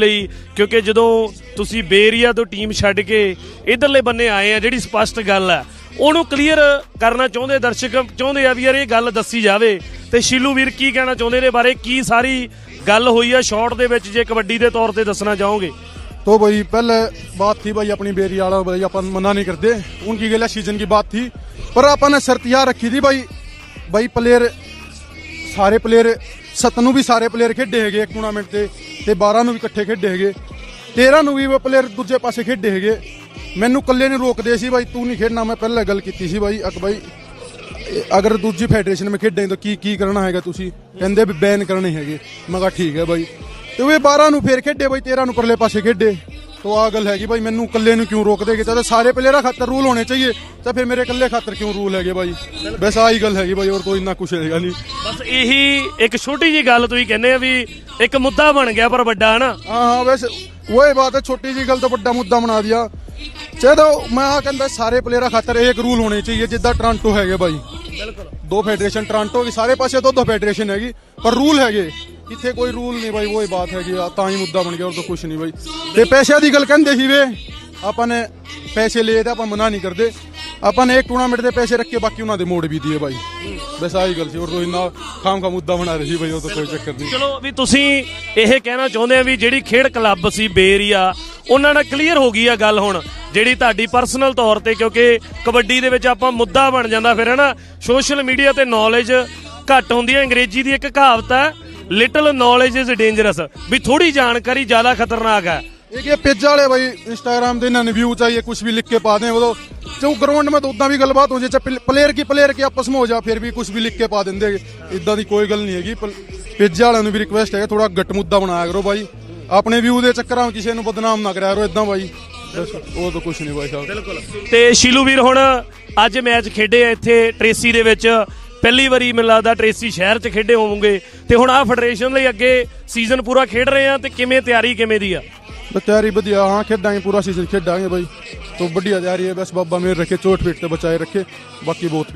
ਲਈ, ਕਿਉਂਕਿ ਜਦੋਂ ਤੁਸੀਂ ਬੇਰੀਆ ਤੋਂ ਟੀਮ ਛੱਡ ਕੇ ਇਧਰਲੇ ਬੰਨੇ ਆਏ ਆ, ਜਿਹੜੀ ਸਪਸ਼ਟ ਗੱਲ ਆ, ਉਹਨੂੰ ਕਲੀਅਰ ਕਰਨਾ ਚਾਹੁੰਦੇ ਦਰਸ਼ਕ, ਚਾਹੁੰਦੇ ਆ ਵੀ ਯਾਰ ਇਹ ਗੱਲ ਦੱਸੀ ਜਾਵੇ। ਤੇ ਸ਼ੀਲੂ ਵੀਰ ਕੀ ਕਹਿਣਾ ਚਾਹੁੰਦੇ ਨੇ ਬਾਰੇ? ਕੀ ਸਾਰੀ ਗੱਲ ਹੋਈ ਆ ਸ਼ਾਰਟ ਦੇ ਵਿੱਚ, ਜੇ ਕਬੱਡੀ ਦੇ ਤੌਰ ਤੇ ਦੱਸਣਾ ਚਾਹੋਗੇ? तो भाई पहले बात थी भाई अपनी बेरी आला भाई अपन मना नहीं करते उनकी गला सीजन की बात थी पर अपन ने शर्त यहाँ रखी थी भाई भाई प्लेयर सारे प्लेयर ਸੱਤ ਨੂੰ ਵੀ ਸਾਰੇ ਪਲੇਅਰ ਖੇਡੇ ਹੈਗੇ ਇੱਕ ਟੂਰਨਾਮੈਂਟ ਤੇ ਤੇ 12 ਨੂੰ ਵੀ ਇਕੱਠੇ ਖੇਡੇ ਹੈਗੇ। 13 ਨੂੰ ਵੀ ਪਲੇਅਰ ਦੂਜੇ ਪਾਸੇ ਖੇਡੇ ਹੈਗੇ। ਮੈਨੂੰ ਇਕੱਲੇ ਨੂੰ ਰੋਕਦੇ ਸੀ ਬਾਈ, ਤੂੰ ਨਹੀਂ ਖੇਡਣਾ, ਮੈਂ ਪਹਿਲਾਂ ਗੱਲ ਕੀਤੀ ਸੀ ਬਾਈ, ਅਕ ਬਾਈ ਅਗਰ ਦੂਜੀ ਫੈਡਰੇਸ਼ਨ ਮੇ ਖੇਡੇ ਤਾਂ ਕੀ ਕੀ ਕਰਨਾ ਹੈਗਾ ਤੁਸੀਂ? ਕਹਿੰਦੇ ਵੀ ਬੈਨ ਕਰਨੇ ਹੈਗੇ। ਮੈਂ ਕਿਹਾ ਠੀਕ ਹੈ ਬਾਈ। ਤੇ ਉਹ 12 ਨੂੰ ਫੇਰ ਖੇਡੇ ਬਾਈ 13 ਨੂੰ ਪਰਲੇ ਪਾਸੇ ਖੇਡੇ। ਤੋ ਆ ਗੱਲ ਹੈਗੀ ਭਾਈ ਮੈਨੂੰ ਇਕੱਲੇ ਨੂੰ ਕਿਉਂ ਰੋਕਦੇ ਕਿ ਤਾਂ ਸਾਰੇ ਪਲੇਅਰਾਂ ਖਾਤਰ ਰੂਲ ਹੋਣੇ ਚਾਹੀਏ। ਤਾਂ ਫਿਰ ਮੇਰੇ ਇਕੱਲੇ ਖਾਤਰ ਕਿਉਂ ਰੂਲ ਹੈਗੇ ਭਾਈ ਬਸ ਆਹੀ ਗੱਲ ਹੈਗੀ ਭਾਈ ਹੋਰ ਤੋਂ ਇੰਨਾ ਕੁਝ ਹੈਗਾ ਨਹੀਂ। ਬਸ ਇਹੀ ਇੱਕ ਛੋਟੀ ਜੀ ਗੱਲ ਤੁਸੀਂ ਕਹਿੰਦੇ ਆ ਵੀ ਇੱਕ ਮੁੱਦਾ ਬਣ ਗਿਆ ਪਰ ਵੱਡਾ ਹਨਾ? ਹਾਂ ਹਾਂ ਬਸ ਉਹ ਬਾਤ ਹੈ ਛੋਟੀ ਜੀ ਗੱਲ ਤਾਂ ਵੱਡਾ ਮੁੱਦਾ ਬਣਾ ਦਿਆ। ਚਲੋ ਮੈਂ ਆ ਕਹਿੰਦਾ ਸਾਰੇ ਪਲੇਅਰਾਂ ਖਾਤਰ ਇੱਕ ਰੂਲ ਹੋਣੇ ਚਾਹੀਏ ਜਿੱਦਾਂ ਟ੍ਰਾਂਟੋ ਹੈਗੇ ਭਾਈ ਬਿਲਕੁਲ। ਦੋ ਫੈਡਰੇਸ਼ਨ ਟ੍ਰਾਂਟੋ ਵੀ ਸਾਰੇ ਪਾਸੇ ਦੋ ਦੋ ਫੈਡਰੇਸ਼ਨ ਹੈਗੀ ਪਰ ਰੂਲ ਹੈਗੇ। ਇੱਥੇ ਕੋਈ ਰੂਲ ਨਹੀਂ ਬਾਈ ਉਹੀ ਬਾਤ ਹੈਗੀ ਆ, ਤਾਂ ਹੀ ਮੁੱਦਾ ਬਣ ਗਿਆ, ਹੋਰ ਤਾਂ ਕੁਝ ਨਹੀਂ ਬਾਈ। ਤੇ ਪੈਸਿਆਂ ਦੀ ਗੱਲ ਕਹਿੰਦੇ ਸੀ ਵੇ ਆਪਾਂ ਨੇ ਪੈਸੇ ਲਏ ਤੇ ਆਪਾਂ ਮਨਾ ਨਹੀਂ ਕਰਦੇ। ਆਪਾਂ ਨੇ ਇੱਕ ਟੂਰਨਾਮੈਂਟ ਦੇ ਪੈਸੇ ਰੱਖੇ, ਬਾਕੀ ਉਹਨਾਂ ਦੇ ਮੋੜ ਵੀ ਦਿਏ ਬਾਈ। ਬਸ ਆਹੀ ਗੱਲ ਸੀ, ਹੋਰ ਕੋਈ ਨਾ ਖਾਮ ਖਾ ਮੁੱਦਾ ਬਣਾ ਰਹੀ ਬਾਈ, ਉਹ ਤਾਂ ਕੋਈ ਚੱਕਰ ਨਹੀਂ। ਚਲੋ, ਵੀ ਤੁਸੀਂ ਇਹ ਕਹਿਣਾ ਚਾਹੁੰਦੇ ਆ ਵੀ ਜਿਹੜੀ ਖੇਡ ਕਲੱਬ ਸੀ, ਬੇਰੀਆ, ਉਹਨਾਂ ਨਾਲ ਕਲੀਅਰ ਹੋ ਗਈ ਆ ਗੱਲ ਹੁਣ, ਜਿਹੜੀ ਤੁਹਾਡੀ ਪਰਸਨਲ ਤੌਰ ਤੇ, ਕਿਉਂਕਿ ਕਬੱਡੀ ਦੇ ਵਿੱਚ ਆਪਾਂ ਮੁੱਦਾ ਬਣ ਜਾਂਦਾ ਫਿਰ, ਹਨਾ? ਸੋਸ਼ਲ ਮੀਡੀਆ ਤੇ ਨੌਲੇਜ ਘੱਟ ਹੁੰਦੀ ਹੈ ਅੰਗਰੇਜ਼ੀ ਦੀ ਇੱਕ ਕਹਾਵਤ ਹੈ ਲਿਟਲ ਨੌਲੇਜ ਇਜ਼ ਡੇਂਜਰਸ ਵੀ ਥੋੜੀ ਜਾਣਕਾਰੀ ਜ਼ਿਆਦਾ ਖਤਰਨਾਕ ਹੈ एक ये पिज्जा वाले भाई इंस्टाग्राम देना रिव्यू चाहिए कुछ भी लिख के पा दें वो तो जो ग्राउंड में तो उतना भी गलबात हो जाए प्लेयर की प्लेयर की आपस में हो जाए फिर भी कुछ भी लिख के पा देंगे इदा ਦੀ ਕੋਈ ਗੱਲ ਨਹੀਂ ਹੈਗੀ ਪਿੱਜਾ ਵਾਲਿਆਂ ਨੂੰ ਵੀ ਰਿਕੁਐਸਟ ਹੈ ਥੋੜਾ ਗੱਟ ਮੁੱਦਾ ਬਣਾਇਆ ਕਰੋ ਬਾਈ ਆਪਣੇ ਵਿਊ ਦੇ ਚੱਕਰਾਂ ਵਿੱਚ ਕਿਸੇ ਨੂੰ ਬਦਨਾਮ ਨਾ ਕਰਿਆ ਕਰੋ ਇਦਾਂ ਬਾਈ ਬਸ ਉਹ ਤਾਂ ਕੁਝ ਨਹੀਂ ਬਾਈ ਸਾਹਿਬ ਤੇ ਸ਼ੀਲੂ ਵੀਰ ਹੁਣ ਅੱਜ ਮੈਚ ਖੇਡੇ ਆ ਇੱਥੇ ਟਰੇਸੀ ਦੇ ਵਿੱਚ ਪਹਿਲੀ ਵਾਰੀ ਮੈਨੂੰ ਲੱਗਦਾ ਟਰੇਸੀ ਸ਼ਹਿਰ 'ਚ ਖੇਡੇ ਹੋਵੋਗੇ। ਤੇ ਹੁਣ ਆ ਫੈਡਰੇਸ਼ਨ ਲਈ ਅੱਗੇ ਸੀਜ਼ਨ ਪੂਰਾ ਖੇਡ ਰਹੇ ਆ ਤੇ ਕਿਵੇਂ ਤਿਆਰੀ ਕਿਵੇਂ ਦੀ ਆ? ਤਿਆਰੀ ਵਧੀਆ, ਹਾਂ, ਖੇਡਾਂਗੇ, ਪੂਰਾ ਸੀਜ਼ਨ ਖੇਡਾਂਗੇ ਬਾਈ। ਤੋਂ ਵਧੀਆ ਤਿਆਰੀ ਹੈ, ਬਸ ਬਾਬਾ ਮੇਰ ਰੱਖੇ ਚੋਟ ਫੀਟ ਤੇ ਬਚਾਏ ਰੱਖੇ, ਬਾਕੀ ਬਹੁਤ